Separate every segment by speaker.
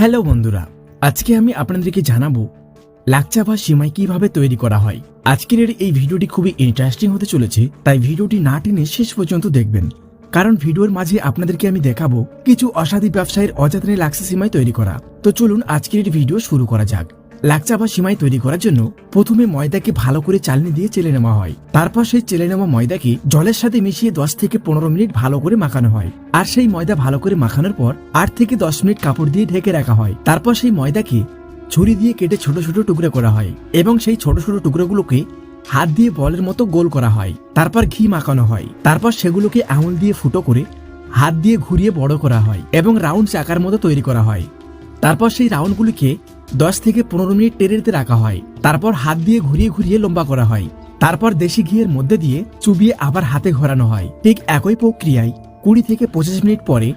Speaker 1: Hello বন্ধুরা, আজকে আমি আপনাদেরকে জানাব লাকচা বা সিমাই কীভাবে তৈরি করা হয়। আজকের এই ভিডিওটি খুবই ইন্টারেস্টিং হতে চলেছে, তাই ভিডিওটি না টেনে শেষ পর্যন্ত দেখবেন। কারণ ভিডিওর মাঝে আপনাদেরকে আমি দেখাবো কিছু অসাধু ব্যবসায়ীর অযত্নে লাকসা সিমাই তৈরি করা। তো চলুন আজকের ভিডিও শুরু করা যাক। লাকচা বা সিমাই তৈরি করার জন্য প্রথমে ময়দাকে ভালো করে চালনি দিয়ে চেলে নেওয়া হয়। তারপর সেই চেলে নেওয়া ময়দাকে জলের সাথে মিশিয়ে দশ থেকে পনেরো মিনিট ভালো করে মাখানো হয়। আর সেই ময়দা ভালো করে মাখানোর পর আট থেকে দশ মিনিট কাপড় দিয়ে ঢেকে রাখা হয়। তারপর সেই ময়দাকে ছুরি দিয়ে কেটে ছোট ছোট টুকরো করা হয় এবং সেই ছোট ছোট টুকরোগুলোকে হাত দিয়ে বলের মতো গোল করা হয়। তারপর ঘি মাখানো হয়। তারপর সেগুলোকে আঙুল দিয়ে ফুটো করে হাত দিয়ে ঘুরিয়ে বড় করা হয় এবং রাউন্ড চাকার মতো তৈরি করা হয়। তারপর সেই রাউন্ডগুলিকে দশ থেকে পনেরো মিনিট টেরেতে রাখা হয়। তারপর হাত দিয়ে ঘুরিয়ে ঘুরিয়ে লম্বা করা হয়। তারপর দেশি ঘিয়ের মধ্যে দিয়ে চুবিয়ে আবার হাতে ঘোরানো হয়। ঠিক একই প্রক্রিয়ায় কুড়ি থেকে পঁচিশ মিনিট পরে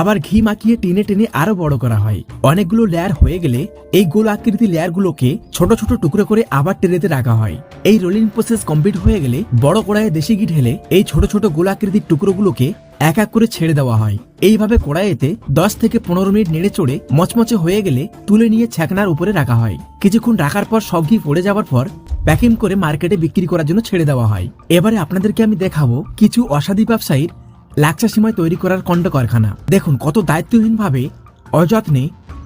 Speaker 1: আবার ঘি মাখিয়ে টেনে টেনে আরও বড় করা হয়। অনেকগুলো লেয়ার হয়ে গেলে এই গোল আকৃতি লেয়ারগুলোকে ছোট ছোট টুকরো করে আবার টেনেতে রাখা হয়। এই রোলিং প্রসেস কমপ্লিট হয়ে গেলে বড় কড়াইয়ে দেশি ঘি ঢেলে এই ছোট ছোট গোল আকৃতির টুকরোগুলোকে এক এক করে ছেড়ে দেওয়া হয়। এইভাবে কড়াইতে দশ থেকে পনেরো মিনিট নেড়ে চড়ে মচমচে হয়ে গেলে তুলে নিয়ে ছ্যাকনার উপরে রাখা হয়। কিছুক্ষণ রাখার পর সব ঘি পড়ে যাওয়ার পর প্যাকিং করে মার্কেটে বিক্রি করার জন্য ছেড়ে দেওয়া হয়। এবারে আপনাদেরকে আমি দেখাবো কিছু অসাধু ব্যবসায়ীর লাকচা সীমায় তৈরি করার কণ্ড কারখানা দেখুন কত দায়িত্বহীনভাবে অযত্নে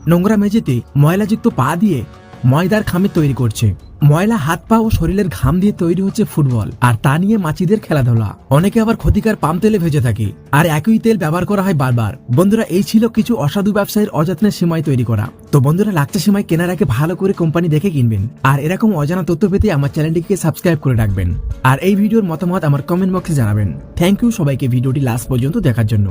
Speaker 1: নোংরা মেঝেতে ময়লাযুক্ত পা দিয়ে ময়দার খামে তৈরি করছে। ময়লা হাত পা ও শরীরের ঘাম দিয়ে তৈরি হচ্ছে ফুটবল, আর তা নিয়ে মাছিদের খেলাধুলা। অনেকে আবার ক্ষতিকার পাম তেলে ভেজে থাকে, আর একই তেল ব্যবহার করা হয় বারবার। বন্ধুরা, এই ছিল কিছু অসাধু ব্যবসায়ীর অযত্নের সীমায় তৈরি করা। তো বন্ধুরা, লাকচা সীমায় কেনার আগে ভালো করে কোম্পানি দেখে কিনবেন, আর এরকম অজানা তথ্য পেতে আমার চ্যানেলটিকে সাবস্ক্রাইব করে রাখবেন। আর এই ভিডিওর মতামত আমার কমেন্ট বক্সে জানাবেন। থ্যাংক ইউ সবাইকে ভিডিওটি লাস্ট পর্যন্ত দেখার জন্য।